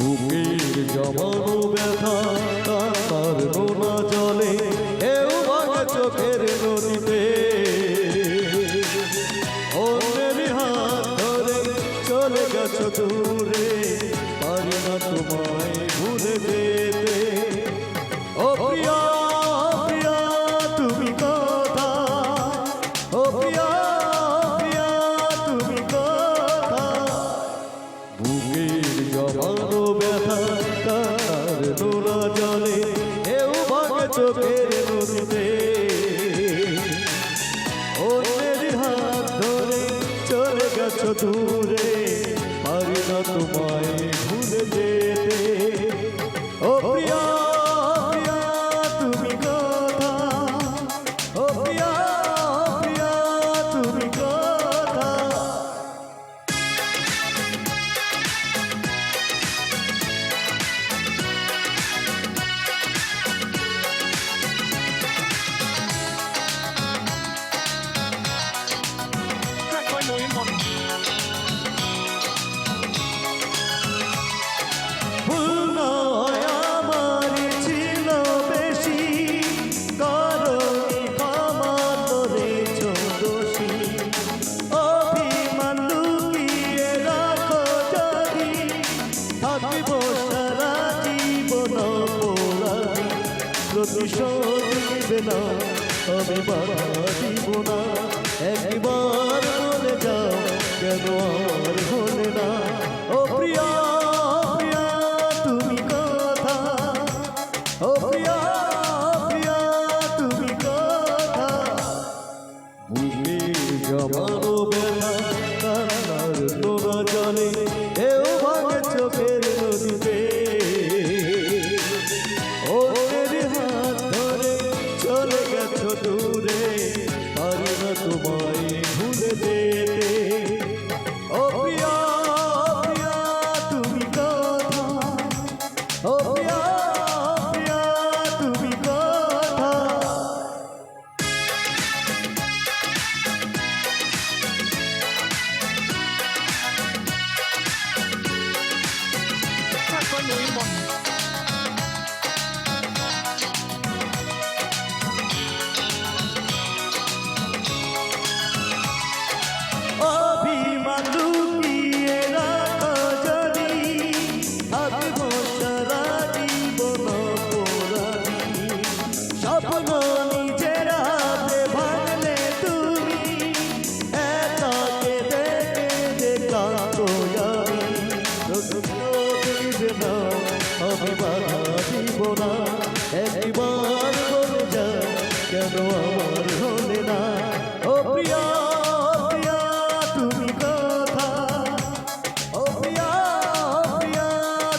বুকের জমানো ব্যথা তার নোনা জলে এও ভাঙা চোখের নদীতে নদীতে অন্যের হাত ধরে চলে গেছো দূরে পারি না তোমায়। প্রতিশোধ নিবে না আমি বাধা দিব না একবার বলে যাও কেন আর হলে না। না আমি কেন আমার না ও প্রিয়া প্রিয়া তুমি কথা ও প্রিয়া প্রিয়া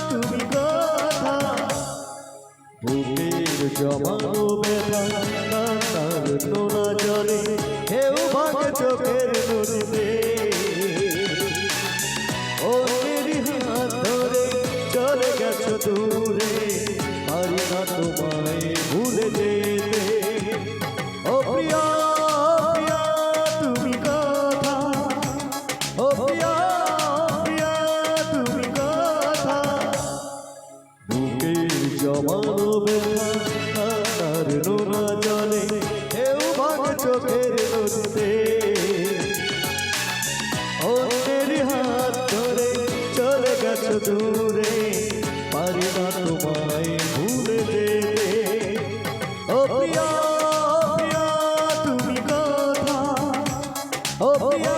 তুমি কথা বুকের জলে কেউ ভাঙে চোখের নদীতে গেছো দূরে পারি না তোমায় ভুলে যেতে। ও প্রিয়া প্রিয়া, তুমি কথা। ও প্রিয়া প্রিয়া, তুমি কথা। বুকের জমানো ব্যথা তার চোখের অন্যের হাত ধরে চলে গেছো দূরে। ও